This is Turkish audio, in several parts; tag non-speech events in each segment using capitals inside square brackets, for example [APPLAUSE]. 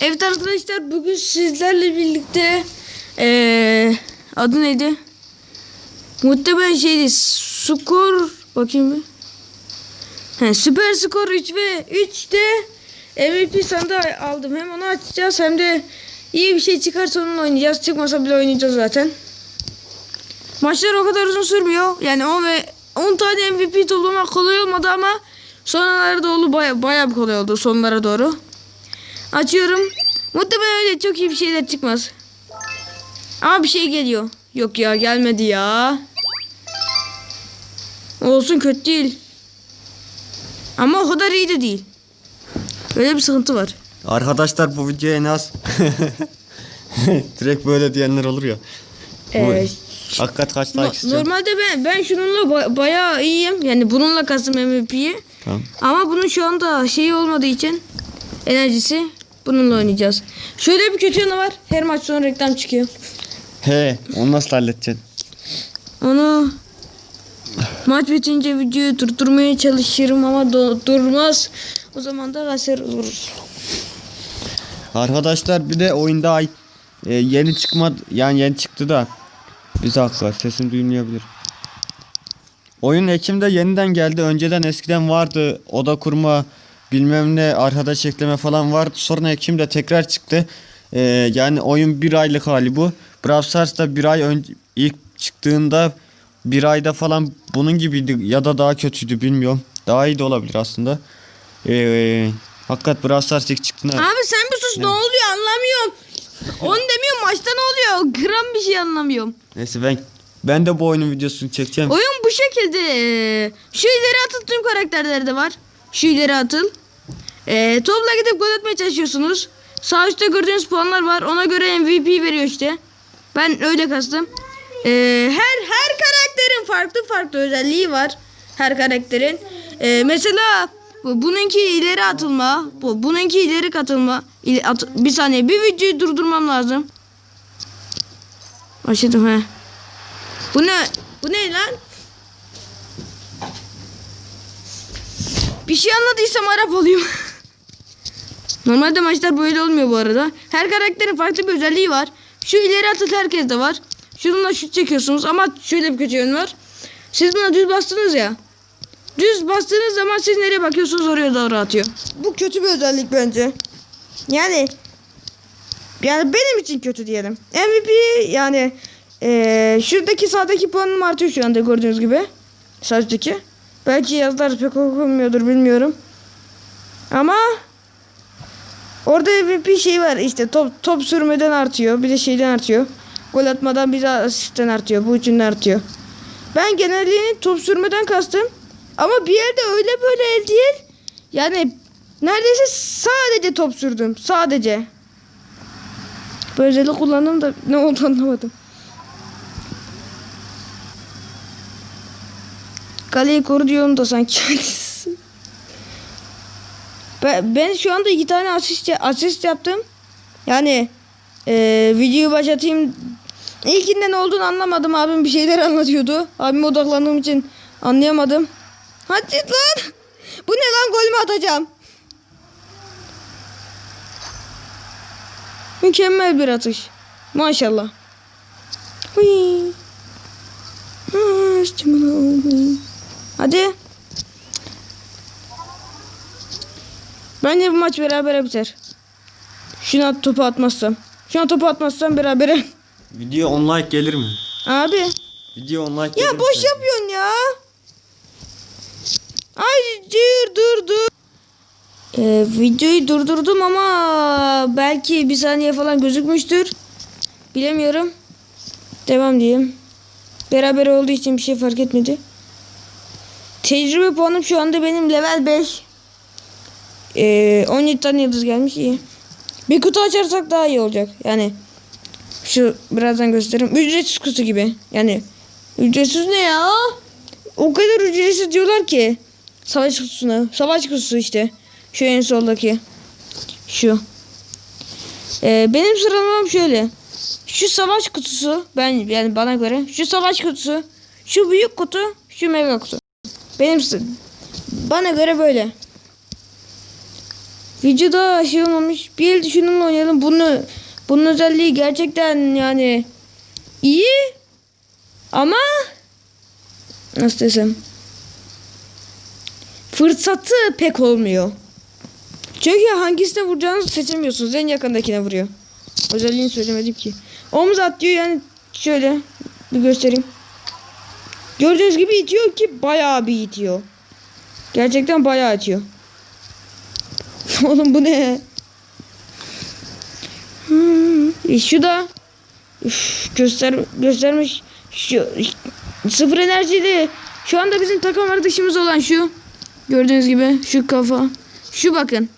Evet arkadaşlar bugün sizlerle birlikte eee adı neydi? Muhtemelen şeydi skor bakayım bir. He, süper skor 3 ve 3'te MVP sandığı aldım. Hem onu açacağız hem de iyi bir şey çıkarsa onunla oynayacağız. Çıkmasa bile oynayacağız zaten. Maçlar o kadar uzun sürmüyor. Yani 10 ve 10 tane MVP toplamak kolay olmadı ama sonralarda oldu baya, bayağı bir kolay oldu sonlara doğru. Açıyorum. Muhtemelen öyle çok iyi bir şeyler çıkmaz. Ama bir şey geliyor. Yok ya gelmedi ya. Olsun kötü değil. Ama o kadar iyi de değil. Öyle bir sıkıntı var. Arkadaşlar bu videoya en az [LAUGHS] direkt böyle diyenler olur ya. Ee, hakikat kaç no- like istiyorum? normalde ben ben şununla ba- bayağı iyiyim. Yani bununla kastım MVP'yi. Tamam. Ama bunun şu anda şeyi olmadığı için enerjisi bununla oynayacağız. Şöyle bir kötü yanı var. Her maç sonra reklam çıkıyor. He, onu nasıl halledeceksin? Onu maç bitince videoyu durdurmaya çalışırım ama durmaz. O zaman da kanser oluruz. Arkadaşlar bir de oyunda ay e, yeni çıkmadı yani yeni çıktı da bir dakika sesim duyulmayabilir. Oyun Ekim'de yeniden geldi. Önceden eskiden vardı. Oda kurma bilmem ne arkadaş ekleme falan vardı. Sonra Ekim'de tekrar çıktı. E, yani oyun bir aylık hali bu. Brawl Stars'ta bir ay önce ilk çıktığında bir ayda falan bunun gibiydi ya da daha kötüydü bilmiyorum. Daha iyi de olabilir aslında. E, hakikat Brawl Stars ilk çıktığında Abi sen bir sus ne oluyor anlamıyorum. Onu demiyorum maçta ne oluyor? Gram bir şey anlamıyorum. Neyse ben ben de bu oyunun videosunu çekeceğim. Oyun bu şekilde. Şu ileri atıl tüm karakterleri de var. Şu ileri atıl. Ee, topla gidip gol atmaya çalışıyorsunuz. Sağ üstte gördüğünüz puanlar var. Ona göre MVP veriyor işte. Ben öyle kastım. Ee, her her karakterin farklı farklı özelliği var. Her karakterin. Ee, mesela bu- bununki ileri atılma. Bu, bununki ileri katılma. İle- at- bir saniye bir videoyu durdurmam lazım. Başladım he. Bu ne? Bu ne lan? Bir şey anladıysam Arap olayım. Normalde maçlar böyle olmuyor bu arada. Her karakterin farklı bir özelliği var. Şu ileri atıl herkeste var. Şununla şut çekiyorsunuz ama şöyle bir kötü yön var. Siz buna düz bastınız ya. Düz bastığınız zaman siz nereye bakıyorsunuz oraya doğru atıyor. Bu kötü bir özellik bence. Yani yani benim için kötü diyelim. MVP yani eee, şuradaki sağdaki puanım artıyor şu anda gördüğünüz gibi. Sağ üstteki. Belki yazılar pek okunmuyordur bilmiyorum. Ama orada MVP şey var işte top, top sürmeden artıyor. Bir de şeyden artıyor. Gol atmadan bir de asistten artıyor. Bu üçünden artıyor. Ben genelliğini top sürmeden kastım. Ama bir yerde öyle böyle el değil. Yani neredeyse sadece top sürdüm. Sadece. Bu özellik kullandım da ne oldu anlamadım. Kaleyi koru diyorum da sanki. ben, şu anda iki tane asist, asist yaptım. Yani eee videoyu başlatayım. İlkinde ne olduğunu anlamadım. Abim bir şeyler anlatıyordu. Abime odaklandığım için anlayamadım. Hadi lan. Bu ne lan gol mü atacağım? Mükemmel bir atış. Maşallah. Ha, hui. Hadi. Bence bu maç berabere biter. Şuna topu atmazsam. Şuna topu atmazsam berabere. Video 10 like gelir mi? Abi. Video 10 like Ya boş sence? yapıyorsun ya. Ay dur dur dur. Ee, videoyu durdurdum ama belki bir saniye falan gözükmüştür. Bilemiyorum. Devam diyeyim. Beraber olduğu için bir şey fark etmedi. Tecrübe puanım şu anda benim level 5. Ee, 17 tane yıldız gelmiş iyi. Bir kutu açarsak daha iyi olacak. Yani şu birazdan göstereyim. Ücretsiz kutu gibi. Yani ücretsiz ne ya? O kadar ücretsiz diyorlar ki. Savaş kutusuna. Savaş kutusu işte. Şu en soldaki. Şu. Ee, benim sıralamam şöyle. Şu savaş kutusu. Ben yani bana göre. Şu savaş kutusu. Şu büyük kutu. Şu mega kutu. Benim bana göre böyle. Videoda şey olmamış. Bir el şununla oynayalım. Bunu bunun özelliği gerçekten yani iyi ama nasıl desem fırsatı pek olmuyor. Çünkü hangisine vuracağınızı seçemiyorsunuz. En yakındakine vuruyor. Özelliğini söylemedim ki. Omuz atlıyor yani şöyle bir göstereyim. Gördüğünüz gibi itiyor ki bayağı bir itiyor. Gerçekten bayağı itiyor. [LAUGHS] Oğlum bu ne? Hmm, e şu da Üf, göster göstermiş şu sıfır enerjili. Şu anda bizim takım arkadaşımız olan şu. Gördüğünüz gibi şu kafa. Şu bakın.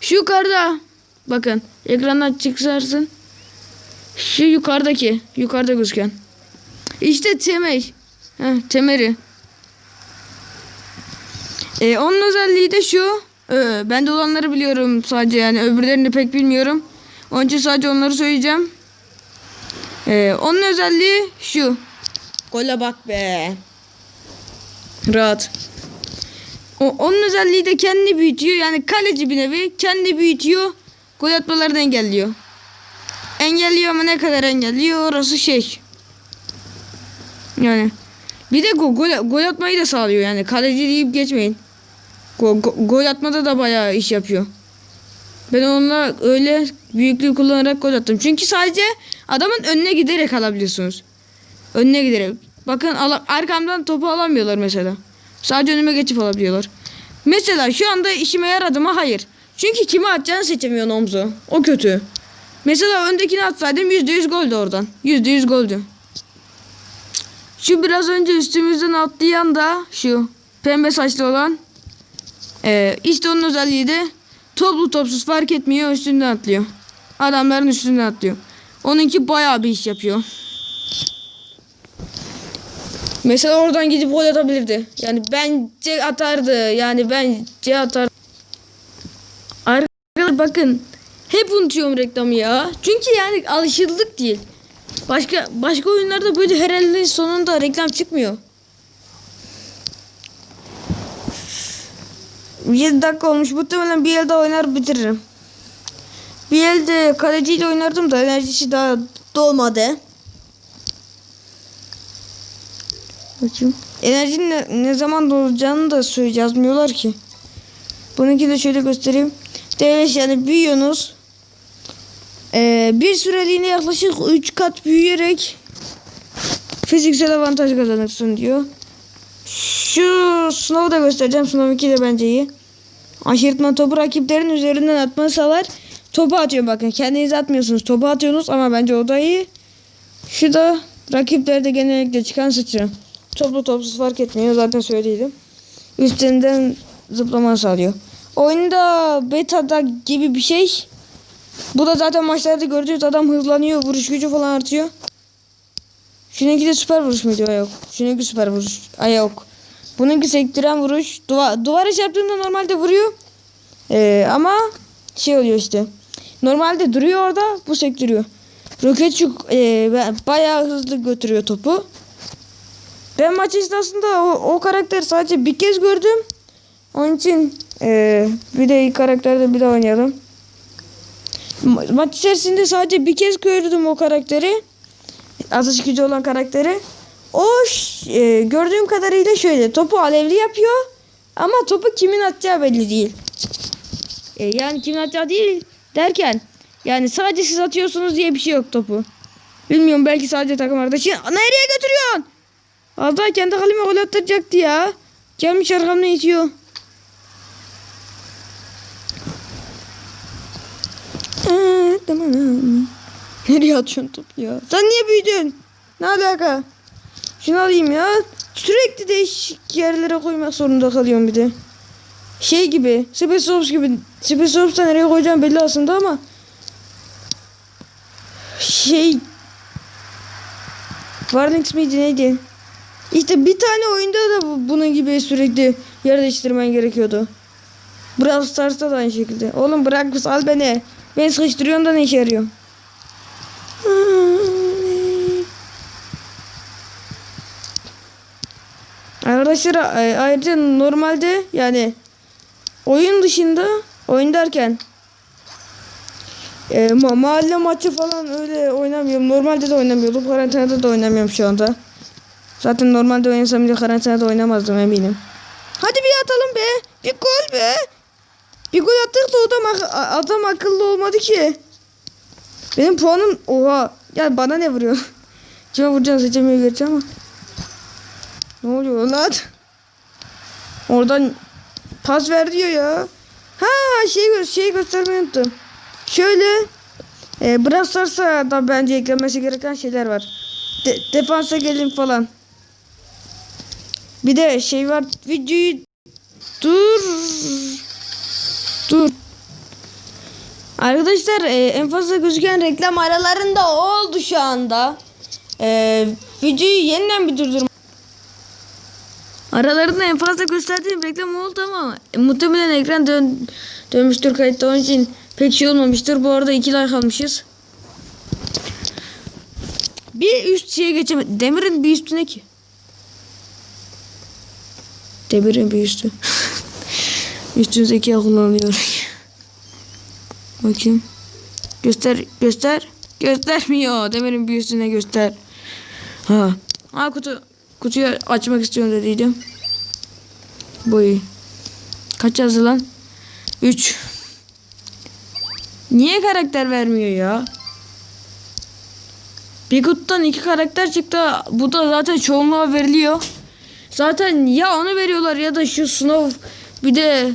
Şu yukarıda. Bakın ekrandan çıksarsın. Şu yukarıdaki. Yukarıda gözüken. İşte temel. Heh, temeri. Ee, onun özelliği de şu. Ee, ben de olanları biliyorum sadece yani öbürlerini pek bilmiyorum. Onun için sadece onları söyleyeceğim. Ee, onun özelliği şu. Gole bak be. Rahat. O, onun özelliği de kendini büyütüyor. Yani kaleci bir nevi. Kendi büyütüyor. Gol atmalarını engelliyor. Engelliyor ama ne kadar engelliyor orası şey. Yani. Bir de gol, gol, atmayı da sağlıyor yani. Kaleci deyip geçmeyin. Gol, gol, atmada da bayağı iş yapıyor. Ben onunla öyle büyüklüğü kullanarak gol attım. Çünkü sadece adamın önüne giderek alabiliyorsunuz. Önüne giderek. Bakın arkamdan topu alamıyorlar mesela. Sadece önüme geçip alabiliyorlar. Mesela şu anda işime yaradı mı? Hayır. Çünkü kimi atacağını seçemiyorsun omzu. O kötü. Mesela öndekini atsaydım %100 goldü oradan. %100 goldü. Şu biraz önce üstümüzden atlayan da şu pembe saçlı olan. Ee, işte onun özelliği de toplu topsuz fark etmiyor üstünden atlıyor. Adamların üstünden atlıyor. Onunki bayağı bir iş yapıyor. Mesela oradan gidip gol atabilirdi. Yani bence atardı. Yani bence atar. Arkadaşlar bakın. Hep unutuyorum reklamı ya. Çünkü yani alışıldık değil. Başka başka oyunlarda böyle her elin sonunda reklam çıkmıyor. 7 dakika olmuş. Muhtemelen bir elde oynar bitiririm. Bir elde kaleciyle oynardım da enerjisi daha dolmadı. Bakayım. Enerjinin ne, ne zaman dolacağını da söyle yazmıyorlar ki. Bununki de şöyle göstereyim. Devlet yani büyüyorsunuz. Ee, bir süreliğine yaklaşık 3 kat büyüyerek fiziksel avantaj kazanırsın diyor. Şu sınavı da göstereceğim. Sınav 2 de bence iyi. Aşırtma topu rakiplerin üzerinden atmanı sağlar. Topu atıyor bakın. Kendiniz atmıyorsunuz. Topu atıyorsunuz ama bence o da iyi. Şu da rakiplerde genellikle çıkan sıçra. Toplu topsuz fark etmiyor. Zaten söyledim. Üstlerinden zıplama sağlıyor. Oyunda beta'da gibi bir şey. Bu da zaten maçlarda gördüğünüz adam hızlanıyor. Vuruş gücü falan artıyor. Şununki de süper vuruş muydu? Yok. Şununki süper vuruş. Ay yok. Bununki sektiren vuruş. Duva, duvara çarptığında normalde vuruyor. Ee, ama şey oluyor işte. Normalde duruyor orada. Bu sektiriyor. Roketçuk e, bayağı hızlı götürüyor topu. Ben maç esnasında o, o karakteri sadece bir kez gördüm. Onun için e, bir de karakterde bir daha oynayalım. Ma- maç içerisinde sadece bir kez gördüm o karakteri. Atış gücü olan karakteri. O e, gördüğüm kadarıyla şöyle topu alevli yapıyor. Ama topu kimin atacağı belli değil. E, yani kimin atacağı değil derken yani sadece siz atıyorsunuz diye bir şey yok topu. Bilmiyorum belki sadece takım arkadaşı. Nereye götürüyorsun? Az daha kendi kaleme gol attıracaktı ya. Gelmiş arkamdan itiyor. Aa, tamam. Nereye atıyorsun topu ya? Sen niye büyüdün? Ne alaka? Şunu alayım ya. Sürekli değişik yerlere koymak zorunda kalıyorum bir de. Şey gibi. Space gibi. Space nereye koyacağım belli aslında ama. Şey. Warnix miydi neydi? İşte bir tane oyunda da bu- bunun gibi sürekli yer değiştirmen gerekiyordu. Brawl Stars'ta da aynı şekilde. Oğlum bırak sal beni. Beni sıkıştırıyorsun da ne işe yarıyor? Arkadaşlar a- ayrıca normalde yani oyun dışında Oyun derken e, ma- mahalle maçı falan öyle oynamıyorum. Normalde de oynamıyordum. Karantinada da oynamıyorum şu anda. Zaten normalde oynasam bile karantinada oynamazdım eminim. Hadi bir atalım be. Bir gol be. Bir gol attık da adam, adam akıllı olmadı ki. Benim puanım oha. Ya bana ne vuruyor? [LAUGHS] Kime vuracaksın seçemiyor gerçi ama. Ne oluyor lan? Oradan pas ver diyor ya. Ha şey gö şey göstermeyi unuttum. Şöyle e, Brawl da bence eklenmesi gereken şeyler var. De defansa gelin falan. Bir de şey var videoyu dur dur. Arkadaşlar e, en fazla gözüken reklam aralarında oldu şu anda. E, videoyu yeniden bir durdur. Aralarında en fazla gösterdiğim reklam oldu ama e, muhtemelen ekran dön dönmüştür kayıtta onun için pek şey olmamıştır. Bu arada iki like almışız. Bir üst şeye geçemedim. Demir'in bir üstü ne ki? Demir'in bir üstü. [LAUGHS] Üstün zeka kullanılıyor. Bakayım. Göster, göster. Göstermiyor. Demir'in bir üstüne göster. Ha. Ha kutu. Kutuyu açmak istiyorum dediydim. Boyu. Kaç yazdı lan? 3. Niye karakter vermiyor ya? Bir kutudan iki karakter çıktı. Bu da zaten çoğunluğa veriliyor. Zaten ya onu veriyorlar ya da şu sınav bir de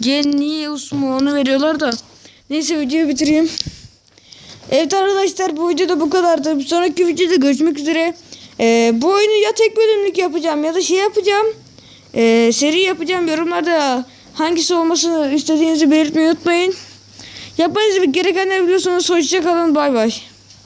Genius mu onu veriyorlar da. Neyse videoyu bitireyim. Evet arkadaşlar bu videoda bu kadardı. Bir sonraki videoda görüşmek üzere. Ee, bu oyunu ya tek bölümlük yapacağım ya da şey yapacağım. Ee, seri yapacağım. Yorumlarda hangisi olmasını istediğinizi belirtmeyi unutmayın. Yapmanız gerekenler biliyorsanız hoşçakalın. Bay bay.